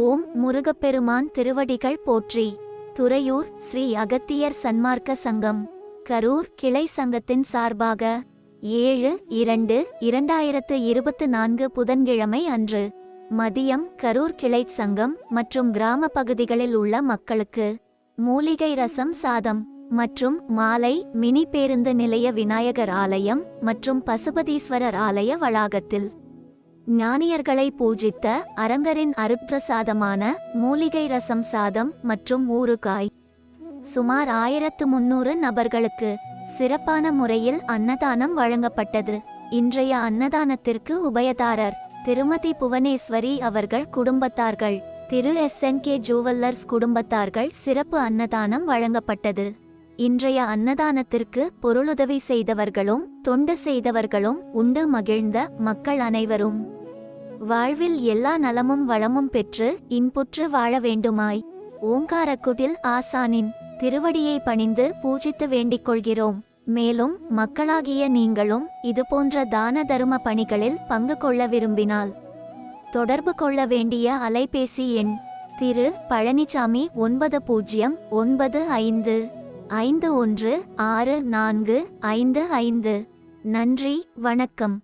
ஓம் முருகப்பெருமான் திருவடிகள் போற்றி. துறையூர் ஸ்ரீ அகத்தியர் சன்மார்க்க சங்கம். கரூர் கிளை சங்கத்தின் சார்பாக ஏழு இரண்டு இரண்டாயிரத்து இருபத்து நான்கு புதன்கிழமை அன்று மதியம் கரூர் கிளை சங்கம் மற்றும் கிராம பகுதிகளில் உள்ள மக்களுக்கு மூலிகை ரசம் சாதம் மற்றும் மாலை மினி பேருந்து நிலைய விநாயகர் ஆலயம் மற்றும் பசுபதீஸ்வரர் ஆலய வளாகத்தில் ஞானியர்களை பூஜித்த அரங்கரின் அருப்பிரசாதமான மூலிகை ரசம் சாதம் மற்றும் ஊறுகாய். சுமார் ஆயிரத்து முன்னூறு நபர்களுக்கு சிறப்பான முறையில் அன்னதானம் வழங்கப்பட்டது. இன்றைய அன்னதானத்திற்கு உபயதாரர் திருமதி புவனேஸ்வரி அவர்கள் குடும்பத்தார்கள். திரு எஸ். என். கே. ஜூவல்லர்ஸ் குடும்பத்தார்கள் சிறப்பு அன்னதானம் வழங்கப்பட்டது. இன்றைய அன்னதானத்திற்கு பொருளுதவி செய்தவர்களும் தொண்டு செய்தவர்களும் உண்டு மகிழ்ந்த மக்கள் அனைவரும். வாழ்வில் எல்லா நலமும் வளமும் பெற்று இன்புற்று வாழ வேண்டுமாய். ஓங்காரக்குடில் ஆசானின் திருவடியை பணிந்து பூஜித்து வேண்டிக் கொள்கிறோம். மேலும் மக்களாகிய நீங்களும் இதுபோன்ற தான தரும பணிகளில் பங்கு கொள்ள விரும்பினால். தொடர்பு கொள்ள வேண்டிய அலைபேசி எண் திரு பழனிசாமி ஒன்பது பூஜ்ஜியம் ஒன்பது ஐந்து ஐந்து ஒன்று ஆறு நான்கு ஐந்து ஐந்து. நன்றி வணக்கம்.